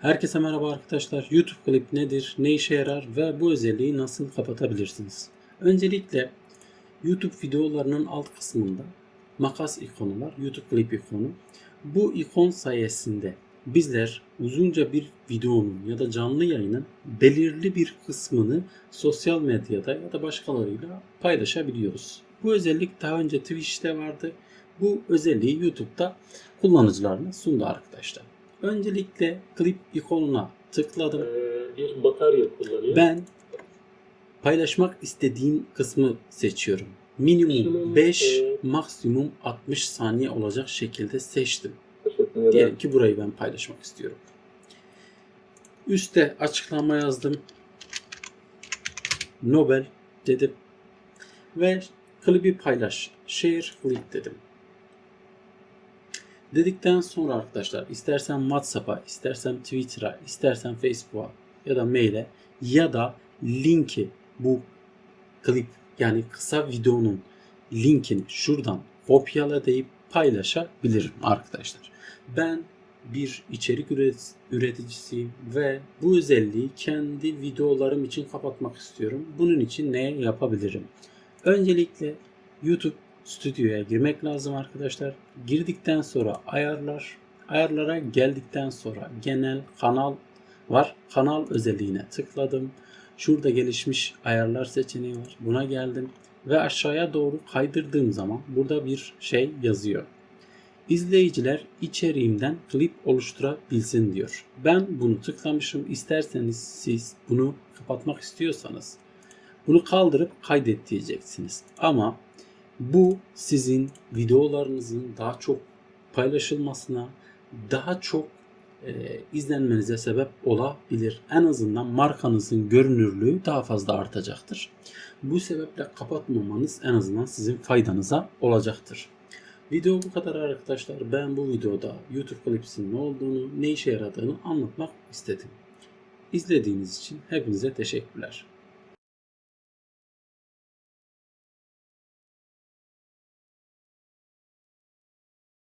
Herkese merhaba arkadaşlar. YouTube klip nedir, ne işe yarar ve bu özelliği nasıl kapatabilirsiniz? Öncelikle YouTube videolarının alt kısmında makas ikonu var, YouTube klip ikonu. Bu ikon sayesinde bizler uzunca bir videonun ya da canlı yayının belirli bir kısmını sosyal medyada ya da başkalarıyla paylaşabiliyoruz. Bu özellik daha önce Twitch'te vardı. Bu özelliği YouTube'da kullanıcılarına sundu arkadaşlar. Öncelikle klip ikonuna tıkladım. Ee, bir batarya kullanıyor. Ben paylaşmak istediğim kısmı seçiyorum. Minimum Minimum, 5, e, maksimum 60 saniye olacak şekilde seçtim. Diyelim ki burayı ben paylaşmak istiyorum. Üste açıklama yazdım. Nobel dedim. Ve klibi paylaş. Share clip dedim. Dedikten sonra arkadaşlar istersen WhatsApp'a, istersen Twitter'a, istersen Facebook'a ya da maile ya da linki bu klip yani kısa videonun linkini şuradan kopyala deyip paylaşabilirim arkadaşlar. Ben bir içerik üret- üreticisiyim ve bu özelliği kendi videolarım için kapatmak istiyorum. Bunun için ne yapabilirim? Öncelikle YouTube stüdyoya girmek lazım arkadaşlar. Girdikten sonra ayarlar, ayarlara geldikten sonra genel kanal var. Kanal özelliğine tıkladım. Şurada gelişmiş ayarlar seçeneği var. Buna geldim ve aşağıya doğru kaydırdığım zaman burada bir şey yazıyor. İzleyiciler içeriğimden klip oluşturabilsin diyor. Ben bunu tıklamışım. İsterseniz siz bunu kapatmak istiyorsanız bunu kaldırıp kaydet diyeceksiniz. Ama bu sizin videolarınızın daha çok paylaşılmasına, daha çok e, izlenmenize sebep olabilir. En azından markanızın görünürlüğü daha fazla artacaktır. Bu sebeple kapatmamanız en azından sizin faydanıza olacaktır. Video bu kadar arkadaşlar. Ben bu videoda YouTube Clips'in ne olduğunu, ne işe yaradığını anlatmak istedim. İzlediğiniz için hepinize teşekkürler.